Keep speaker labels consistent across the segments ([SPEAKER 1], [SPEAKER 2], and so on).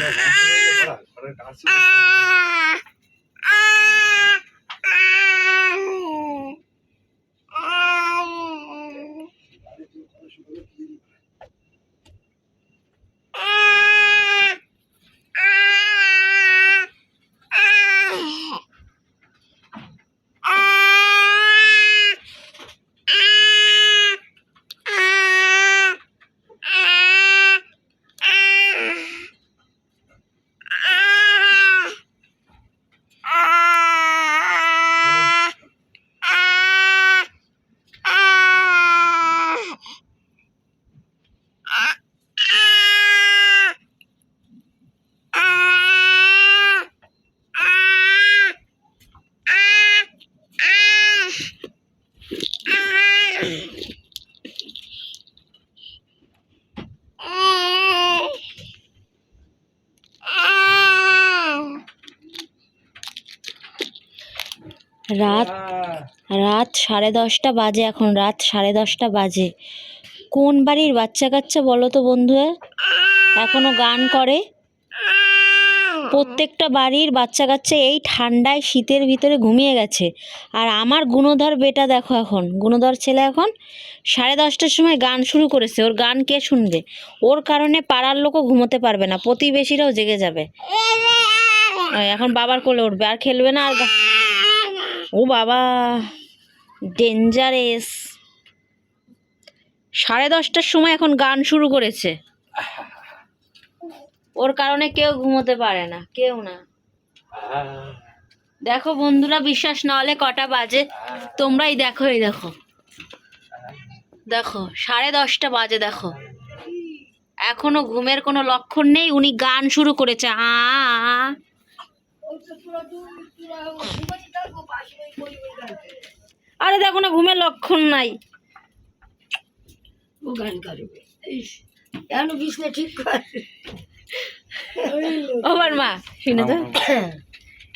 [SPEAKER 1] Ya. রাত রাত সাড়ে দশটা বাজে এখন, রাত সাড়ে দশটা বাজে। কোন বাড়ির বাচ্চা কাচ্চা বলো তো বন্ধুরা? এখনও গান করে? প্রত্যেকটা বাড়ির বাচ্চা কাচ্চা এই ঠান্ডায় শীতের ভিতরে ঘুমিয়ে গেছে। আর আমার গুণধর বেটা দেখো এখন, গুণধর ছেলে এখন সাড়ে দশটার সময় গান শুরু করেছে। ওর গান কে শুনবে? ওর কারণে পাড়ার লোকও ঘুমোতে পারবে না, প্রতিবেশীরাও জেগে যাবে। এখন বাবার কোলে উঠবে, আর খেলবে না, আর ও বাবা ডেঞ্জারেস সাড়ে দশটার সময় এখন গান শুরু করেছে। ওর কারণে কেউ ঘুমোতে পারে না, কেউ না। দেখো বন্ধুরা, বিশ্বাস না হলে কটা বাজে, তোমরাই দেখো, এই দেখো। দেখো, সাড়ে দশটা বাজে, দেখো। এখনও ঘুমের কোনো লক্ষণ নেই, উনি গান শুরু করেছে আ। আরে দেখো না ঘুমের লক্ষণ নাই।
[SPEAKER 2] ও গান করবে এখন বিছনা ঠিক
[SPEAKER 1] ওবার মা শুনে তো।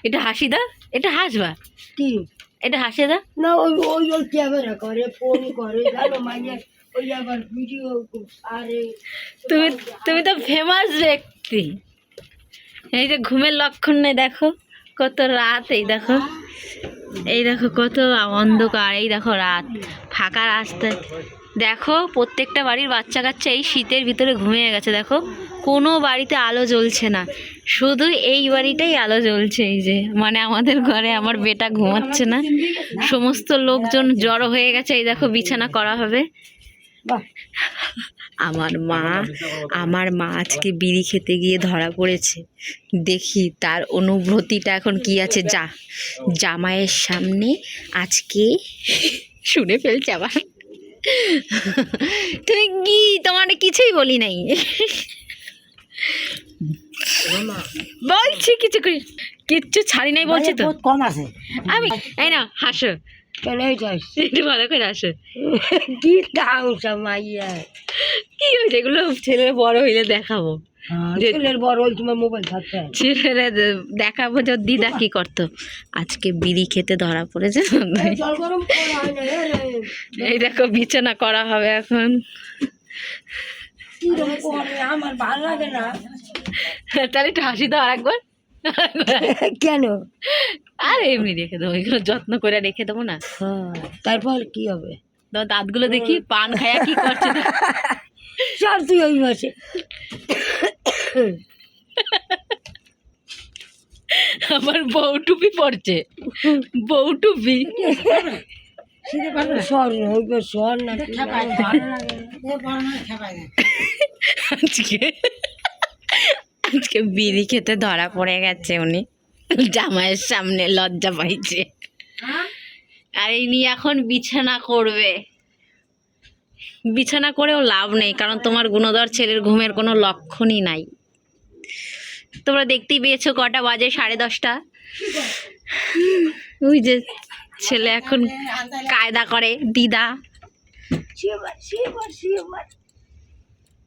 [SPEAKER 1] এটা হাসি দা? এটা হাসবা
[SPEAKER 2] কি?
[SPEAKER 1] এটা হাসে দা?
[SPEAKER 2] না ওই ওই ওই ক্যামেরা করে ফোন করে জানো মাইয়া ওই আবার ভিডিও আরে।
[SPEAKER 1] তুমি তুমি তো ফেমাস ব্যক্তি। এই যে ঘুমের লক্ষণ নেই, দেখো। কত রাত, এই দেখো। এই দেখো, কত অন্ধকার, এই দেখো রাত। ফাঁকা রাস্তা দেখো, প্রত্যেকটা বাড়ির বাচ্চা কাচ্চা এই শীতের ভিতরে ঘুমিয়ে গেছে, দেখো। কোনো বাড়িতে আলো জ্বলছে না। শুধু এই বাড়িটাই আলো জ্বলছে, এই যে। মানে আমাদের ঘরে আমার বেটা ঘুমাচ্ছে না। সমস্ত লোকজন জড়ো হয়ে গেছে, এই দেখো, বিছানা করা হবে। আমার মা আমার মা আজকে বিড়ি খেতে গিয়ে ধরা পড়েছে। দেখি তার অনুভূতিটা এখন কি আছে। যা জামাইয়ের সামনে আজকে শুনে ফেলছে আবার। তুমি কি তোমার কিছুই বলি নাই। বলছি কিছু করি- কিচ্ছু ছাড়ি নাই বলছি তো।
[SPEAKER 2] কম আছে।
[SPEAKER 1] আমি এই না হাসো।
[SPEAKER 2] কেন এইটাই
[SPEAKER 1] একটু ভালো করে হাসো
[SPEAKER 2] কি টাউসা মাইয়া
[SPEAKER 1] কি হয়েছে এগুলো? ছেলে বড় হইলে দেখাবো। যে-
[SPEAKER 2] ছেলের বড় ওই তোমার মোবাইল থাকতে
[SPEAKER 1] ছেলেরা দেখাবো যে দিদা কি করতো। আজকে বিড়ি খেতে ধরা পড়েছে।
[SPEAKER 2] এই হয়
[SPEAKER 1] দেখো বিছানা করা হবে এখন।
[SPEAKER 2] আমার ভালো লাগে না।
[SPEAKER 1] তাহলে একটু হাসি দাও আরেকবার।
[SPEAKER 2] কেন?
[SPEAKER 1] আর এমনি রেখে দেবো এগুলো যত্ন করে রেখে দেবো না।
[SPEAKER 2] হ্যাঁ তারপর কি হবে?
[SPEAKER 1] তোমার দাঁতগুলো দেখি পান খায়া কি করছে
[SPEAKER 2] চল তুই ওই মাসে
[SPEAKER 1] আমার বউ টুপি পড়ছে বউ টুপি।
[SPEAKER 2] সর হইব সর না।
[SPEAKER 1] আজকে আজকে বিড়ি খেতে ধরা পড়ে গেছে উনি। জামাইয়ের সামনে লজ্জা পাইছে। আর ইনি এখন বিছানা করবে। বিছানা করেও লাভ নেই, কারণ তোমার গুণধর ছেলের ঘুমের কোনো লক্ষণই নাই। তোমরা দেখতেই পেয়েছ কটা বাজে, সাড়ে দশটা। ওই যে ছেলে এখন কায়দা করে, দিদা।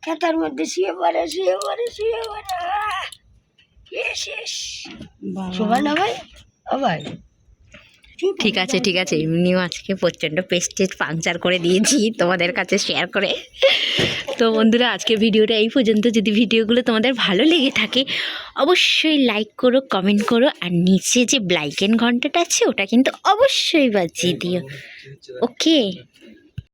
[SPEAKER 2] খেতার মধ্যে শিবরে শিবরে শিবরে শেষ শেষ শোভা না ভাই? ও ভাই।
[SPEAKER 1] ঠিক আছে ঠিক আছে এমনিও আজকে প্রচণ্ড পেস্টেজ পাংচার করে দিয়েছি তোমাদের কাছে শেয়ার করে। তো বন্ধুরা আজকে ভিডিওটা এই পর্যন্ত। যদি ভিডিওগুলো তোমাদের ভালো লেগে থাকে অবশ্যই লাইক করো কমেন্ট করো আর নিচে যে ব্লাইকেন ঘন্টাটা আছে ওটা কিন্তু অবশ্যই বাজিয়ে দিও। ওকে